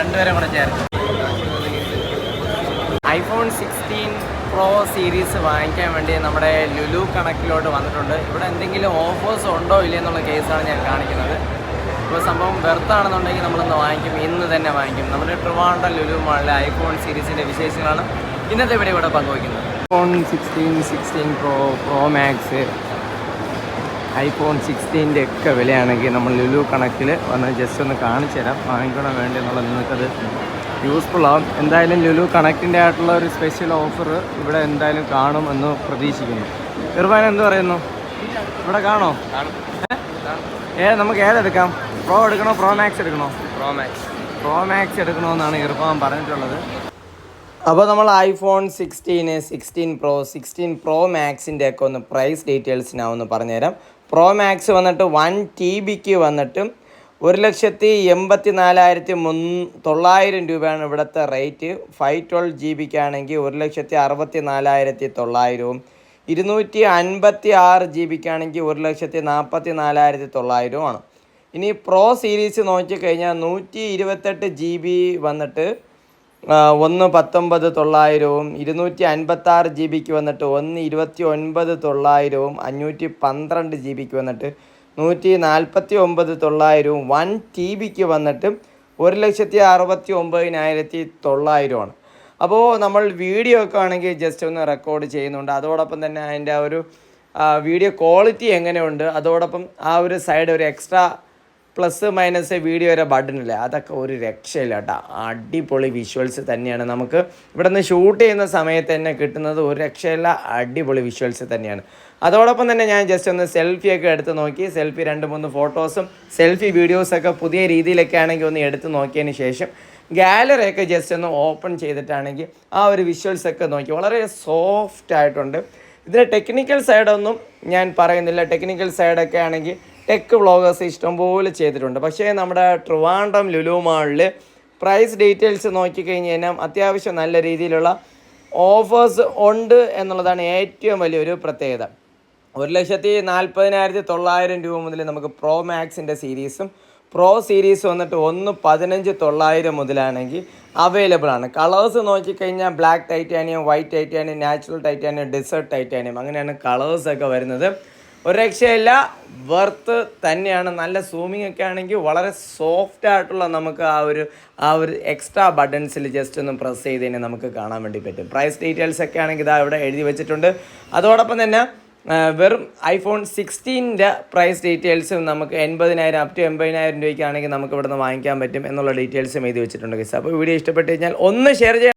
രണ്ടുപേരും കൂടെ ചേർത്ത്. ഐഫോൺ സിക്സ്റ്റീൻ പ്രോ സീരീസ് വാങ്ങിക്കാൻ വേണ്ടി നമ്മുടെ ലുലു കണക്കിലോട്ട് വന്നിട്ടുണ്ട്. ഇവിടെ എന്തെങ്കിലും ഓഫേഴ്സ് ഉണ്ടോ ഇല്ലേ എന്നുള്ള കേസാണ് ഞാൻ കാണിക്കുന്നത്. ഇപ്പോൾ സംഭവം വെർത്താണെന്നുണ്ടെങ്കിൽ നമ്മളൊന്ന് വാങ്ങിക്കും. ഇന്ന് തന്നെ വാങ്ങിക്കും. നമ്മുടെ ട്രിവാൻഡ്രം ലുലു മാളിലെ ഐഫോൺ സീരീസിന്റെ വിശേഷങ്ങളാണ് ഇന്നത്തെ ഇവിടെ ഇവിടെ പങ്കുവയ്ക്കുന്നത്. IPhone sixteen sixteen pro pro max iPhone സിക്സ്റ്റീന്റെ ഒക്കെ വിലയാണെങ്കിൽ നമ്മൾ ലുലു കണക്കിൽ വന്ന് ജസ്റ്റ് ഒന്ന് കാണിച്ചു തരാം. വാങ്ങിക്കണം വേണ്ടെന്നുള്ളത് നിങ്ങൾക്കത് യൂസ്ഫുൾ ആവും. എന്തായാലും ലുലു കണക്റ്റിന്റെ ആയിട്ടുള്ള ഒരു സ്പെഷ്യൽ ഓഫർ ഇവിടെ എന്തായാലും കാണും എന്ന് പ്രതീക്ഷിക്കുന്നു. ഇർവാൻ എന്ത് പറയുന്നു? ഇവിടെ കാണോ? ഏ? നമുക്ക് ഏതെടുക്കാം പ്രോ എടുക്കണോ? പ്രോ മാക്സ് എടുക്കണോ? പ്രോ മാക്സ് പ്രോ മാക്സ് എടുക്കണോ എന്നാണ് ഇർഫാൻ പറഞ്ഞിട്ടുള്ളത്. അപ്പോൾ നമ്മൾ ഐഫോൺ സിക്സ്റ്റീന് സിക്സ്റ്റീൻ പ്രോ സിക്സ്റ്റീൻ പ്രോ മാക്സിന്റെ ഒക്കെ ഒന്ന് പ്രൈസ് ഡീറ്റെയിൽസ് ഞാൻ ഒന്ന് പറഞ്ഞുതരാം. പ്രോ മാക്സ് വന്നിട്ട് വൺ ടി ബിക്ക് വന്നിട്ട് ഒരു ലക്ഷത്തി എൺപത്തി നാലായിരത്തി മുൻ തൊള്ളായിരം രൂപയാണ് ഇവിടുത്തെ റേറ്റ് ഫൈവ് ട്വൽവ് ജി ബിക്ക് ആണെങ്കിൽ ഒരു ലക്ഷത്തി അറുപത്തി നാലായിരത്തി തൊള്ളായിരവും. ഇരുന്നൂറ്റി അൻപത്തി ആറ് ജി ബിക്ക് ആണെങ്കിൽ ഒരു ലക്ഷത്തി നാൽപ്പത്തി നാലായിരത്തി തൊള്ളായിരവുമാണ്. ഇനി പ്രോ സീരീസ് നോക്കിക്കഴിഞ്ഞാൽ നൂറ്റി ഇരുപത്തെട്ട് ജി ബി വന്നിട്ട് ഒന്ന് പത്തൊമ്പത് തൊള്ളായിരവും ഇരുന്നൂറ്റി അൻപത്താറ് ജി ബിക്ക് വന്നിട്ട് ഒന്ന് ഇരുപത്തി ഒൻപത് തൊള്ളായിരവും അഞ്ഞൂറ്റി പന്ത്രണ്ട് ജി ബിക്ക് വന്നിട്ട് നൂറ്റി നാൽപ്പത്തി ഒമ്പത് തൊള്ളായിരവും വൺ ടി ബിക്ക് വന്നിട്ട് ഒരു ലക്ഷത്തി അറുപത്തി ഒമ്പതിനായിരത്തി തൊള്ളായിരമാണ് അപ്പോൾ നമ്മൾ വീഡിയോ ഒക്കെ ആണെങ്കിൽ ജസ്റ്റ് ഒന്ന് റെക്കോർഡ് ചെയ്യുന്നുണ്ട്. അതോടൊപ്പം തന്നെ അതിന്റെ ആ ഒരു വീഡിയോ ക്വാളിറ്റി എങ്ങനെയുണ്ട്? അതോടൊപ്പം ആ ഒരു സൈഡ് ഒരു എക്സ്ട്രാ പ്ലസ് മൈനസ് വീഡിയോ വരെ ബട്ടണില്ല അതൊക്കെ ഒരു രക്ഷയില്ല കേട്ടോ അടിപൊളി വിഷ്വൽസ് തന്നെയാണ് നമുക്ക്. ഇവിടെ നിന്ന് ഷൂട്ട് ചെയ്യുന്ന സമയത്ത് തന്നെ കിട്ടുന്നത് ഒരു രക്ഷയില്ല അടിപൊളി വിഷ്വൽസ് തന്നെയാണ്. അതോടൊപ്പം തന്നെ ഞാൻ ജസ്റ്റ് ഒന്ന് സെൽഫിയൊക്കെ എടുത്ത് നോക്കി. സെൽഫി രണ്ട് മൂന്ന് ഫോട്ടോസും സെൽഫി വീഡിയോസൊക്കെ പുതിയ രീതിയിലൊക്കെ ആണെങ്കിൽ ഒന്ന് എടുത്ത് നോക്കിയതിന് ശേഷം ഗാലറിയൊക്കെ ജസ്റ്റ് ഒന്ന് ഓപ്പൺ ചെയ്തിട്ടാണെങ്കിൽ ആ ഒരു വിഷ്വൽസൊക്കെ നോക്കി. വളരെ സോഫ്റ്റ് ആയിട്ടുണ്ട്. ഇതിന്റെ ടെക്നിക്കൽ സൈഡൊന്നും ഞാൻ പറയുന്നില്ല. ടെക്നിക്കൽ സൈഡൊക്കെ ആണെങ്കിൽ ടെക് വ്ളോഗേഴ്സ് ഇഷ്ടംപോലെ ചെയ്തിട്ടുണ്ട്. പക്ഷേ നമ്മുടെ ട്രിവാൻഡ്രം ലുലുമാളിൽ പ്രൈസ് ഡീറ്റെയിൽസ് നോക്കിക്കഴിഞ്ഞ് കഴിഞ്ഞാൽ അത്യാവശ്യം നല്ല രീതിയിലുള്ള ഓഫേഴ്സ് ഉണ്ട് എന്നുള്ളതാണ് ഏറ്റവും വലിയൊരു പ്രത്യേകത. ഒരു ലക്ഷത്തി നാൽപ്പതിനായിരത്തി തൊള്ളായിരം രൂപ മുതൽ നമുക്ക് പ്രോ മാക്സിന്റെ സീരീസും പ്രോ സീരീസ് വന്നിട്ട് ഒന്ന് പതിനഞ്ച് തൊള്ളായിരം മുതലാണെങ്കിൽ അവൈലബിൾ ആണ്. കളേഴ്സ് നോക്കിക്കഴിഞ്ഞാൽ black titanium white titanium natural titanium desert titanium അങ്ങനെയാണ് കളേഴ്സൊക്കെ വരുന്നത്. ഒരു രക്ഷയില്ല. വെർത്ത് തന്നെയാണ്. നല്ല സൂമിംഗ് ഒക്കെ ആണെങ്കിൽ വളരെ സോഫ്റ്റ് ആയിട്ടുള്ള നമുക്ക് ആ ഒരു ആ ഒരു എക്സ്ട്രാ ബട്ടൺസിൽ ജസ്റ്റ് ഒന്ന് പ്രസ് ചെയ്ത് തന്നെ നമുക്ക് കാണാൻ വേണ്ടി പറ്റും. പ്രൈസ് ഡീറ്റെയിൽസ് ഒക്കെ ആണെങ്കിൽ ഇതാ ഇവിടെ എഴുതി വെച്ചിട്ടുണ്ട്. അതോടൊപ്പം തന്നെ വെറും ഐഫോൺ സിക്സ്റ്റീന്റെ പ്രൈസ് ഡീറ്റെയിൽസും നമുക്ക് എൺപതിനായിരം അപ് ടു എൺപതിനായിരം രൂപയ്ക്കാണെങ്കിൽ നമുക്ക് ഇവിടെ നിന്ന് വാങ്ങിക്കാൻ പറ്റും എന്നുള്ള ഡീറ്റെയിൽസും എഴുതി വെച്ചിട്ടുണ്ട് കേസ് അപ്പോൾ വീഡിയോ ഇഷ്ടപ്പെട്ട് കഴിഞ്ഞാൽ ഒന്ന് ഷെയർ ചെയ്യാം